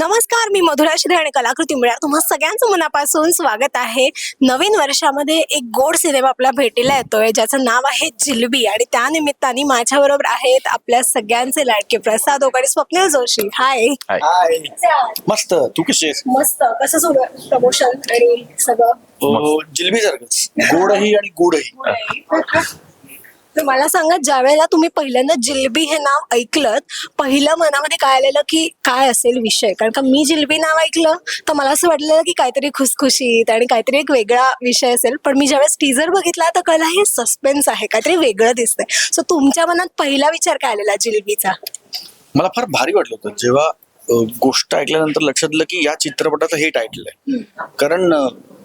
नमस्कार मी मधुरा शिधे आणि कलाकृती मिळा तुम्हा सगळ्यांचं मनापासून स्वागत आहे. नवीन वर्षामध्ये एक गोड सिनेमा आपल्या भेटीला येतोय ज्याचं नाव आहे जिलबी. आणि त्या निमित्ताने माझ्याबरोबर आहेत आपल्या सगळ्यांचे लाडके प्रसाद ओक आणि स्वप्नील जोशी. हाय हाय मस्त. तू कशी आहेस? मस्त. कसं सुरू प्रमोशन आणि सगळं? अं, जिलबी सारखंच. गोडही आणि गुडही. तर मला सांगा ज्या वेळेला तुम्ही पहिल्यांदा जिलबी हे नाव ऐकलं पहिलं मनामध्ये काय आलेलं की काय असेल विषय? कारण का मी जिलबी नाव ऐकलं तर मला असं वाटलेलं की काहीतरी खुसखुशीत आणि काहीतरी एक वेगळा विषय असेल. पण मी ज्यावेळेस टीजर बघितला तर कळलं हे सस्पेन्स आहे काहीतरी वेगळं दिसतंय. सो तुमच्या मनात पहिला विचार काय आलेला जिलबीचा? मला फार भारी वाटलं होतं. जेव्हा गोष्ट ऐकल्यानंतर लक्षात आलं की या चित्रपटाचं हे टायटल आहे कारण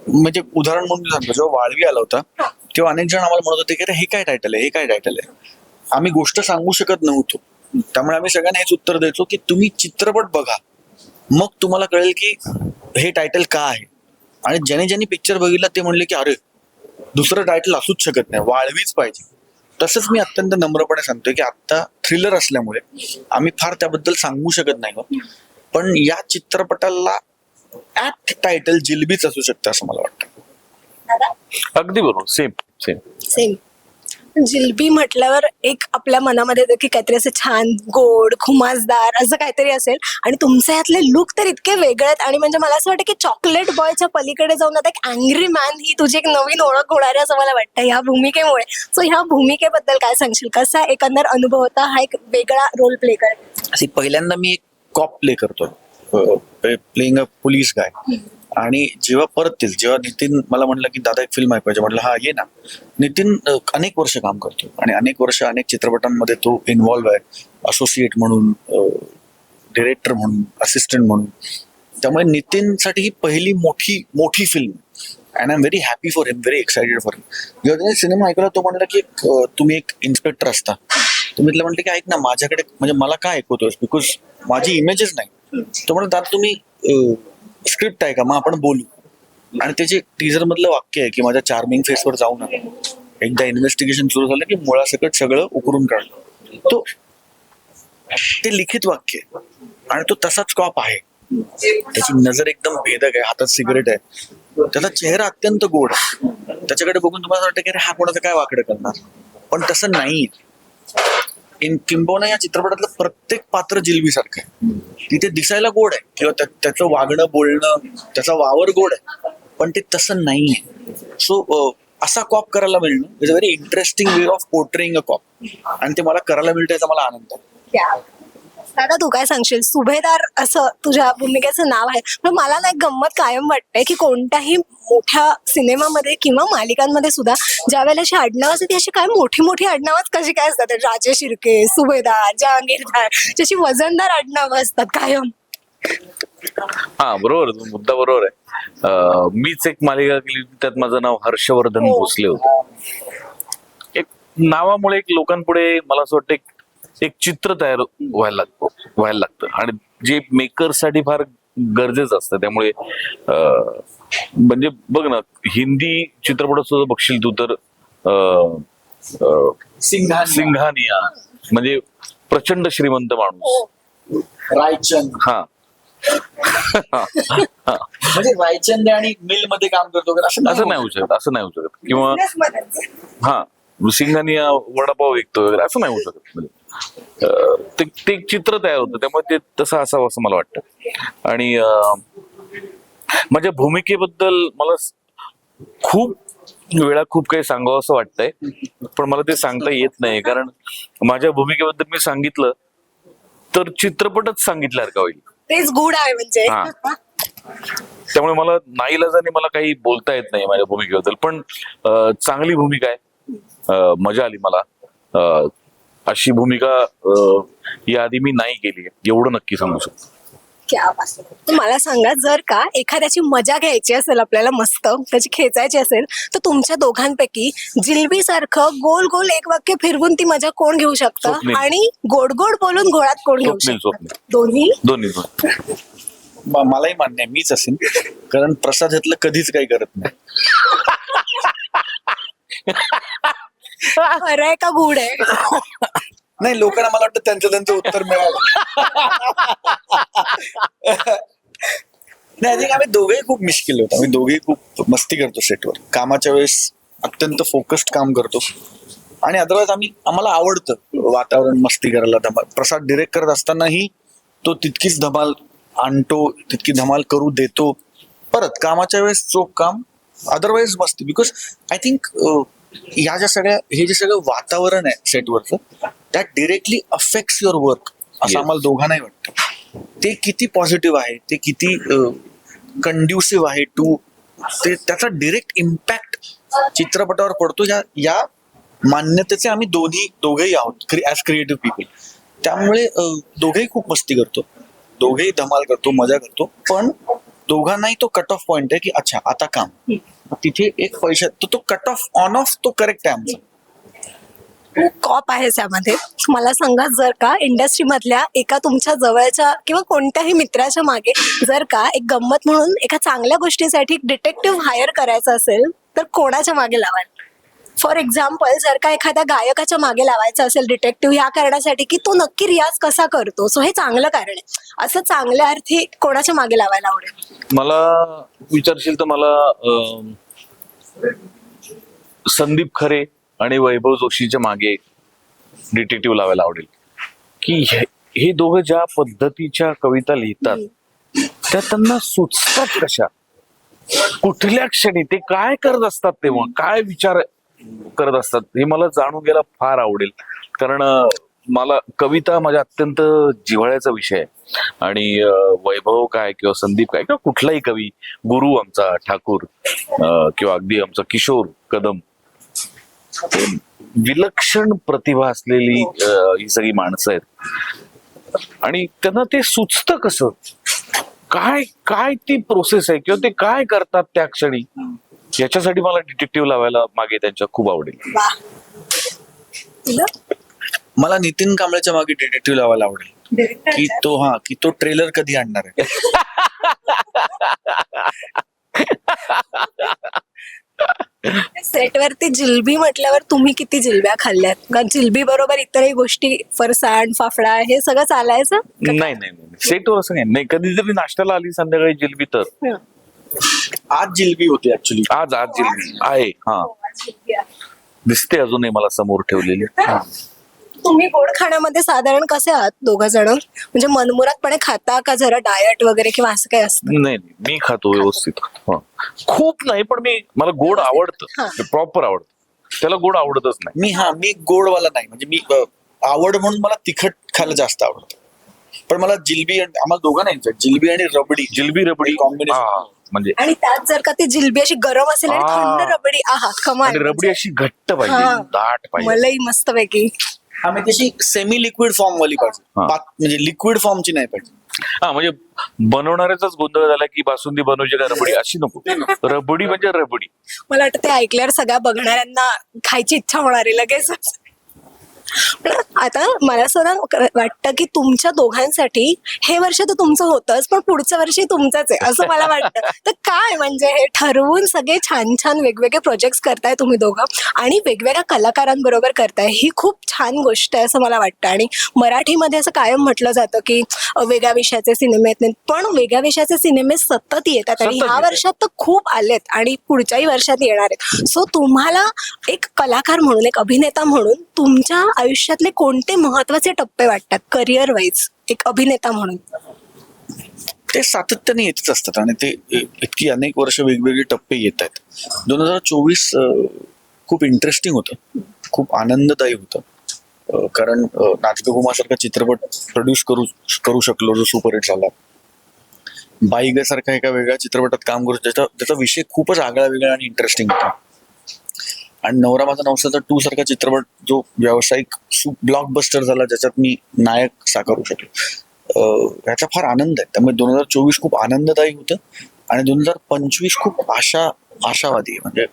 म्हणजे उदाहरण म्हणून सांगतो जेव्हा वाळवी आला होता तेव्हा अनेक जण आम्हाला म्हणत होते की अरे हे काय टायटल आहे? हे काय टायटल आहे? आम्ही गोष्ट सांगू शकत नव्हतो. त्यामुळे आम्ही सगळ्यांना हेच उत्तर द्यायचो की तुम्ही चित्रपट बघा. मग तुम्हाला कळेल की हे टायटल का आहे? आणि ज्याने ज्यांनी पिक्चर बघितला ते म्हणले की अरे दुसरं टायटल असूच शकत नाही. वाळवीच पाहिजे. तसंच मी अत्यंत नम्रपणे सांगतोय की आत्ता थ्रिलर असल्यामुळे आम्ही फार त्याबद्दल सांगू शकत नाही पण या चित्रपटाला ऍप्ट टायटल जिलबीच असू शकतं असं मला वाटतं. अगदी बरोबर. सेम सेम सेम जिलबी म्हटल्यावर एक आपल्या मनामध्ये येतं की काहीतरी असं छान गोड खुमासदार असं काहीतरी असेल आणि तुमच्या यातले लुक तर इतके वेगळे आहेत आणि म्हणजे मला असं वाटतं की चॉकलेट बॉयच्या पलीकडे जाऊन आता एक अँग्री मॅन ही तुझी एक नवीन ओळख होणार आहे असं मला वाटतं ह्या भूमिकेमुळे. सो ह्या भूमिकेबद्दल काय सांगशील? कसा एकंदर अनुभव होता? हा एक वेगळा रोल प्ले कर. पहिल्यांदा मी एक कॉप प्ले करतो प्लेइंग अ पोलीस गाय आणि जेव्हा परततील जेव्हा नितीन मला म्हणलं की दादा एक फिल्म ऐकायची म्हटलं हा ये ना. नितीन अनेक वर्ष काम करतो आणि अनेक वर्ष अनेक चित्रपटांमध्ये तो इन्व्हॉल्व्ह आहे. असोसिएट म्हणून डिरेक्टर म्हणून असिस्टंट म्हणून. त्यामुळे नितीनसाठी ही पहिली मोठी मोठी film and I am very happy for him very excited for him जेव्हा त्याने सिनेमा ऐकला तो म्हणला की एक, तुम्ही एक इन्स्पेक्टर असता. तुम्ही तिला म्हटलं की ऐक ना माझ्याकडे म्हणजे मला काय ऐकवतोस बिकॉज माझी इमेजेस नाही. तो म्हणत दादा तुम्ही स्क्रिप्ट आहे का? मग आपण बोलू. आणि त्याचे टीजर मधलं वाक्य आहे की माझ्या चार्मिंग फेसवर जाऊ नका. एकदा इन्व्हेस्टिगेशन सुरू झालं की मुळासकट सगळं उकरून काढलं. तो ते लिखित वाक्य आहे. आणि तो तसाच कॉप आहे. त्याची नजर एकदम भेदक आहे. हातात सिगरेट आहे. त्याचा चेहरा अत्यंत गोड आहे. त्याच्याकडे बघून तुम्हाला वाटतं की अरे हा कोणाचं काय वाकडं करणार? पण तसं नाही इन किंबहुना या चित्रपटातलं प्रत्येक पात्र जिलबीसारखं आहे. तिथे दिसायला गोड आहे किंवा त्याचं वागणं बोलणं त्याचा वावर गोड आहे पण ते तसं नाही आहे. सो असा कॉप करायला मिळणं is a very interesting way of portraying a cop आणि ते मला करायला मिळतं याचा मला आनंद आहे. दादा तू काय सांगशील? सुभेदार असं तुझ्या भूमिकेचं नाव आहे. पण मला ना एक गंमत कायम वाटते की कोणत्याही मोठ्या सिनेमामध्ये किंवा मालिकांमध्ये सुद्धा ज्या वेळेला अशी आडनाव असते ती अशी काय मोठी मोठी आडनावच कशी काय असतात? राजे शिर्के सुभेदार जहांगीरदार जशी वजनदार आडनावं असतात कायम. हा बरोबर. मुद्दा बरोबर आहे. मीच एक मालिका केली होती, त्यात माझं नाव हर्षवर्धन भोसले होत. एक नावामुळे एक लोकांपुढे मला असं वाटतं एक- चित्र तयार व्हायला लागतो व्हायला लागतं. आणि जे मेकरसाठी फार गरजेचं असतं त्यामुळे म्हणजे बघ ना हिंदी चित्रपटात सुद्धा बघशील तू तर सिंघानिया. म्हणजे प्रचंड श्रीमंत माणूस. रायचंद. हा. म्हणजे रायचंद आणि मिलमध्ये काम करतो असं असं नाही होऊ शकत. असं नाही होऊ शकत. किंवा हा सिंगानी वडापाव विकतो वगैरे असं नाही होऊ शकत. म्हणजे ते ते चित्र तयार होतं. त्यामुळे ते तसं असावं असं मला वाटतं. आणि माझ्या भूमिकेबद्दल मला खूप वेळा खूप काही सांगावं असं वाटतंय. पण मला ते सांगता येत नाही कारण माझ्या भूमिकेबद्दल मी सांगितलं तर चित्रपटच सांगितल्यासारखा होईल. तेच गुड आहे म्हणजे. हा. त्यामुळे मला नाईलाजाने मला काही बोलता येत नाही माझ्या भूमिकेबद्दल. पण चांगली भूमिका आहे. मजा आली मला. अशी भूमिका याआधी मी नाही केली एवढं नक्की सांगू शकतो. मला सांगा जर का एखाद्याची मजा घ्यायची असेल आपल्याला मस्त त्याची खेचायची असेल तर तुमच्या दोघांपैकी जिलबी सारखं गोल गोल एक वाक्य फिरवून ती मजा कोण घेऊ शकतं. आणि गोड गोड बोलून घोळात कोण घेऊ शकतं. दोन्ही? दोन्ही मलाही मान्य आहे मीच असेल कारण प्रसाद ह्यातलं कधीच काही करत नाही. खरं आहे का गुड आहे? नाही लोकांना मला वाटतं त्यांचं त्यांचं उत्तर मिळालं. नाही आम्ही दोघेही खूप मिश्किल होतो. आम्ही दोघेही खूप मस्ती करतो सेटवर कामाच्या वेळेस अत्यंत फोकस्ड काम करतो. आणि अदरवाईज आम्ही आम्हाला आवडतं वातावरण मस्ती करायला धमाल. प्रसाद डिरेक्ट करत असतानाही तो तितकीच धमाल आणतो तितकी धमाल करू देतो. परत कामाच्या वेळेस चोख काम अदरवाईज मस्ती. बिकॉज आय थिंक या ज्या सगळ्या हे जे सगळं वातावरण आहे सेटवरचं that directly affects your work असं. आम्हाला दोघांनाही वाटतं. ते किती पॉझिटिव्ह आहे ते किती कंड्युसिव्ह आहे टू ते त्याचा डिरेक्ट इम्पॅक्ट चित्रपटावर पडतो. या या मान्यतेचे आम्ही दोन्ही दोघेही आहोत ॲज क्रिएटिव्ह पीपल त्यामुळे दोघेही खूप मस्ती करतो. दोघेही धमाल करतो मजा करतो. पण दोघांनाही तो कट ऑफ पॉइंट आहे की अच्छा आता काम. तिथे एक पैसा तो तो कट ऑफ ऑन ऑफ तो करेक्ट आहे आमचा. कॉप आहेस यामध्ये. मला सांगा जर का इंडस्ट्री मधल्या एका तुमच्या जवळच्या किंवा कोणत्याही मित्राच्या मागे जर का एक गंमत म्हणून एका चांगल्या गोष्टीसाठी डिटेक्टिव्ह हायर करायचं असेल तर कोणाच्या मागे लावाल? फॉर एक्झाम्पल जर का एखाद्या गायकाच्या मागे लावायचं असेल डिटेक्टिव्ह ह्या कारणासाठी की तो नक्की रियाज कसा करतो? सो हे चांगलं कारण आहे. असं चांगल्या अर्थी कोणाच्या मागे लावायला आवडेल? मला विचारशील तर मला अं, संदीप खरे आणि वैभव जोशीच्या मागे डिटेक्टिव्ह लावायला आवडेल. की हे हे दोघं ज्या पद्धतीच्या कविता लिहितात त्या त्यांना सुचतात कशा? कुठल्या क्षणी? ते काय करत असतात तेव्हा? काय विचार करत असतात. हे मला जाणून घ्यायला फार आवडेल. कारण मला कविता माझ्या अत्यंत जिव्हाळ्याचा विषय आहे. आणि वैभव काय किंवा संदीप काय किंवा कुठलाही कवी गुरु आमचा ठाकूर किंवा अगदी आमचा किशोर कदम विलक्षण प्रतिभा असलेली ही सगळी माणसं आहेत. आणि त्यांना ते सुचतं कसं? काय काय ती प्रोसेस आहे? किंवा ते काय करतात त्या क्षणी? याच्यासाठी मला डिटेक्टिव्ह लावायला मागे त्यांच्या खूप आवडेल. वा. तुला? मला नितीन कांबळेच्या मागे डिटेक्टिव्ह लावायला आवडेल. की तो हा की तो ट्रेलर कधी आणणार आहे? सेटवरती जिलबी म्हटल्यावर तुम्ही किती जिलब्या खाल्ल्यात? कारण जिलबी बरोबर इतरही गोष्टी फरसाण फाफडा हे सगळं चालायचं? नाही नाही नाही सेटवर असं नाही. नाही कधीतरी नाश्त्याला आली संध्याकाळी जिलबी तर. हं. आज जिलबी होती ऍक्च्युली आज आज जिलबी. आहे. हा. दिसते अजूनही मला समोर ठेवलेली. हा. तुम्ही गोड खाण्यामध्ये साधारण कसे आहात दोघं जण? म्हणजे मनमुरातपणे खाता का जरा डायट वगैरे किंवा असं काही असतं? नाही नाही. मी खातो व्यवस्थित. हा. खूप नाही पण मी मला गोड हा. आवडतं प्रॉपर आवडतं. त्याला गोड आवडतच नाही. मी हा मी गोडवाला नाही. म्हणजे मी अ, आवड म्हणून मला तिखट खायला जास्त आवडतं. पण मला जिलबी आणि आम्हाला दोघांना नाही जिलबी आणि रबडी. जिलबी रबडी. कॉम्बिनेशन हा, म्हणजे आणि त्यात जर का ती जिलबी अशी गरम असेल आणि. थंड रबडी आहा कमाल रबडी अशी घट्ट हा. पाहिजे दाट पाहिजे. मलाही मस्त पैकी. आम्ही तशी सेमी लिक्विड फॉर्म वाली पाहिजे. हा. पात- म्हणजे लिक्विड फॉर्मची नाही पाहिजे. हा म्हणजे बनवणाऱ्याचाच गोंधळ झाला की बासुंदी बनवायची का रबडी अशी नको. रबडी म्हणजे रबडी. मला वाटतं ते ऐकल्यावर सगळ्या बघणाऱ्यांना खायची इच्छा होणार आहे लगेच पण आता मला असं ना वाटतं की तुमच्या दोघांसाठी हे वर्ष तर तुमचं होतंच पण पुढचं वर्ष तुमचंच आहे असं मला वाटतं. तर काय म्हणजे हे ठरवून सगळे छान छान वेगवेगळे प्रोजेक्ट्स करताय तुम्ही दोघं आणि वेगवेगळ्या कलाकारांबरोबर करताय ही खूप छान गोष्ट आहे असं मला वाटतं. आणि मराठीमध्ये असं कायम म्हटलं जातं की वेगळ्या विषयाचे सिनेमे येत नाहीत पण वेगळ्या विषयाचे सिनेमे सतत येतात आणि ह्या. वर्षात तर खूप आलेत आणि पुढच्याही वर्षात येणार आहेत. सो तुम्हाला एक कलाकार म्हणून एक अभिनेता म्हणून तुमच्या आयुष्यातले कोणते महत्त्वाचे टप्पे वाटतात करिअर वाईज एक अभिनेता म्हणून? ते सातत्याने येतच असतात आणि ते इतकी अनेक वर्ष वेगवेगळे टप्पे येत आहेत. दोन हजार चोवीस खूप इंटरेस्टिंग होतं. खूप आनंददायी होतं. कारण अ, चित्रपट प्रोड्यूस करू करू शकलो जो सुपरहिट झाला. बाईगसारखा एका वेगळ्या चित्रपटात काम करू त्याचा त्याचा विषय खूपच आगळा वेगळा आणि इंटरेस्टिंग होता. आणि नवरा माझा नवसाचा टू सारखा चित्रपट जो व्यावसायिक ब्लॉकबस्टर झाला ज्याच्यात मी नायक साकारू शकलो. याचा फार आनंद आहे. त्यामुळे दोन हजार चोवीस खूप आनंददायी होतं आणि दोन हजार पंचवीस खूप आशा आशावादी आहे. म्हणजे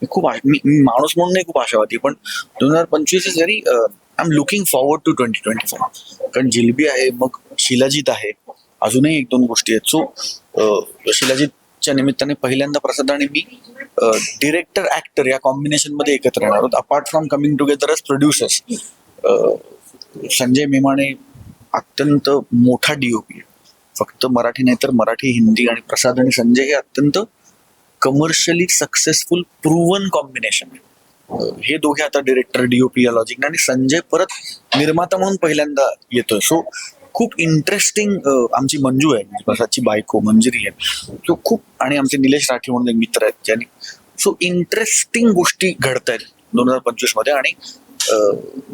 मी खूप मी माणूस म्हणून नाही खूप आशावादी आहे, पण दोन हजार पंचवीस is very I am looking forward to twenty twenty five कारण जिलबी आहे मग शिलाजीत आहे. अजूनही एक दोन गोष्टी आहेत. सो शिलाजीत शिलाजीतच्या निमित्ताने पहिल्यांदा प्रसाद आणि मी डिरेक्टर ऍक्टर या कॉम्बिनेशनमध्ये एकत्र येणार आहोत. Apart from coming together as producers Sanjay Memane अत्यंत मोठा डीओपी फक्त मराठी नाही तर मराठी हिंदी आणि प्रसाद आणि संजय हे अत्यंत कमर्शियली सक्सेसफुल प्रूवन कॉम्बिनेशन आहे. हे दोघे आता डिरेक्टर डीओपी या लॉजिक आणि संजय परत निर्माता म्हणून पहिल्यांदा येतोय. सो खूप इंटरेस्टिंग आमची मंजू आहे. म्हणजे प्रसादची बायको मंजिरी आहे. तो खूप आणि आमचे निलेश राठी म्हणून एक मित्र आहेत ज्यांनी सो इंटरेस्टिंग गोष्टी घडत आहेत दोन हजार पंचवीसमध्ये आणि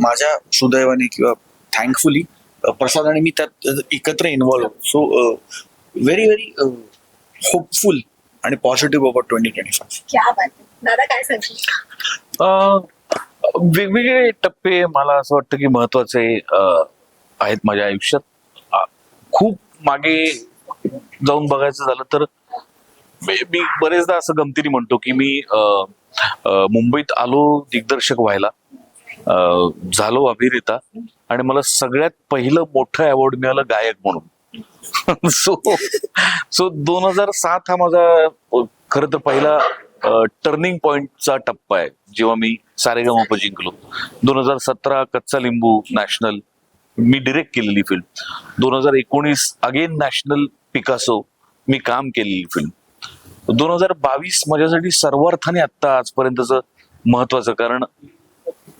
माझ्या सुदैवाने किंवा थँकफुली प्रसाद आणि मी त्यात एकत्र involve so very very hopeful आणि positive about twenty twenty five क्या बात आहे. दादा काय सांगशील? अं, वेगवेगळे टप्पे मला असं वाटतं की महत्त्वाचे आहेत माझ्या आयुष्यात. खूप मागे जाऊन बघायचं झालं तर मी बरेचदा असं गमतीने म्हणतो की मी मुंबईत आलो दिग्दर्शक व्हायला झालो अभिनेता आणि मला सगळ्यात पहिलं मोठं अवॉर्ड मिळालं गायक म्हणून. सो सो दोन हजार सात हा माझा खर खरं तर पहिला टर्निंग पॉइंटचा टप्पा आहे. जेव्हा मी सारेगमप जिंकलो. दोन हजार सतरा कच्चा लिंबू नॅशनल मी डिरेक्ट केलेली फिल्म दोन हजार एकोणीस अगेन नॅशनल पिकासो मी काम केलेली फिल्म दोन हजार बावीस माझ्यासाठी सर्वार्थाने आत्ता आजपर्यंतचं महत्वाचं कारण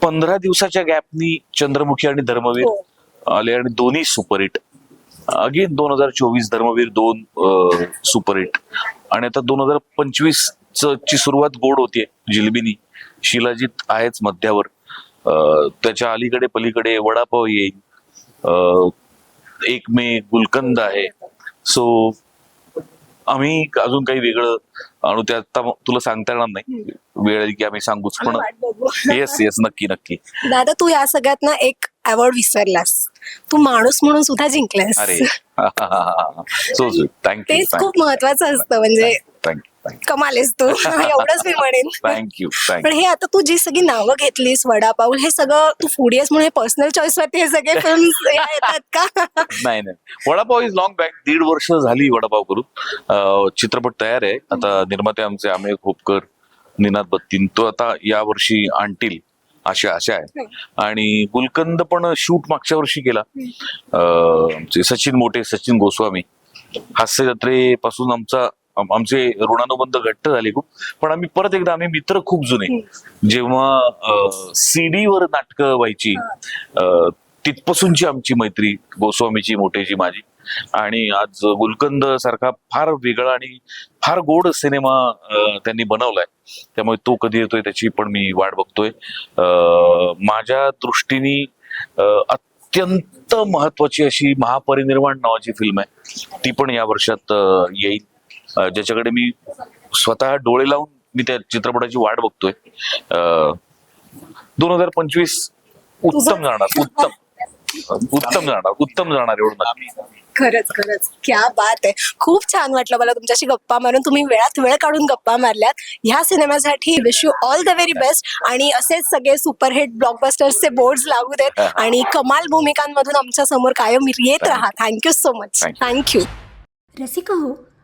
पंधरा दिवसाच्या गॅपनी चंद्रमुखी आणि धर्मवीर हो. आले आणि दोन्ही सुपरहिट. अगेन दोन हजार चोवीस धर्मवीर दोन सुपरहिट. आणि आता दोन हजार पंचवीस ची सुरुवात गोड होतीये जिलबिनी. शिलाजीत आहेच मध्यावर. त्याच्या अलीकडे पलीकडे वडापाव येईल एक मे गुलकंद आहे. सो आम्ही अजून काही वेगळं आणू ते आता तुला सांगता येणार नाही. वेळ की आम्ही सांगूच पण. येस येस नक्की नक्की. दादा तू या सगळ्यात ना एक अवॉर्ड विसरलास. तू माणूस म्हणून सुद्धा जिंकलास. अरे. सो थँक्यू तेच खूप महत्वाचं असतं म्हणजे थँक्यू थँक्यू कमाल आहेस तू. एवढंच मी म्हणेन. थँक्यू पण हे आता तू जी सगळी नावं घेतलीस वडापाऊल हे सगळं तू फूडी आहेस म्हणून हे पर्सनल चॉईस वरती हे सगळे फिल्म येतात का? नाही नाही. वडापाव इज लॉंग बॅक दीड वर्ष झाली वडापाव करून अं, चित्रपट तयार आहे. आता निर्माते आमचे आमेर खोपकर निनाद बत्तीन तो आता या वर्षी आणतील अशी आशा आहे. आणि गुलकंद पण शूट मागच्या वर्षी केला. सचिन मोठे सचिन गोस्वामी. हास्य जत्रेपासून आमचा आम- आमचे ऋणानुबंध घट्ट झाले खूप. पण आम्ही परत एकदा आम्ही मित्र खूप जुने. जेव्हा सीडी वर नाटकं व्हायची तिथपासूनची आमची मैत्री गोस्वामीची मोठेची माझी. आणि आज गुलकंद सारखा फार वेगळा आणि फार गोड सिनेमा त्यांनी बनवलाय. त्यामुळे तो कधी येतोय त्याची पण मी वाट बघतोय. माझ्या दृष्टीने अत्यंत महत्वाची अशी महापरिनिर्वाण नावाची फिल्म आहे. ती पण या वर्षात येईल. ज्याच्याकडे मी स्वतः डोळे लावून मी त्या चित्रपटाची वाट बघतोय. दोन हजार पंचवीस उत्तम जाणार उत्तम. उत्तम जाणार उत्तम जाणार एवढं खरंच खरंच. क्या बात आहे. खूप छान वाटलं मला तुमच्याशी गप्पा मारून. तुम्ही वेळात वेळ काढून गप्पा मारल्यात. ह्या सिनेमासाठी wish you all the very best आणि असेच सगळे सुपरहिट ब्लॉकबस्टर्सचे बोर्ड्स लागू देत. आणि कमाल भूमिकांमधून आमच्यासमोर कायम येत राहा. Thank you so much thank you Rasika हो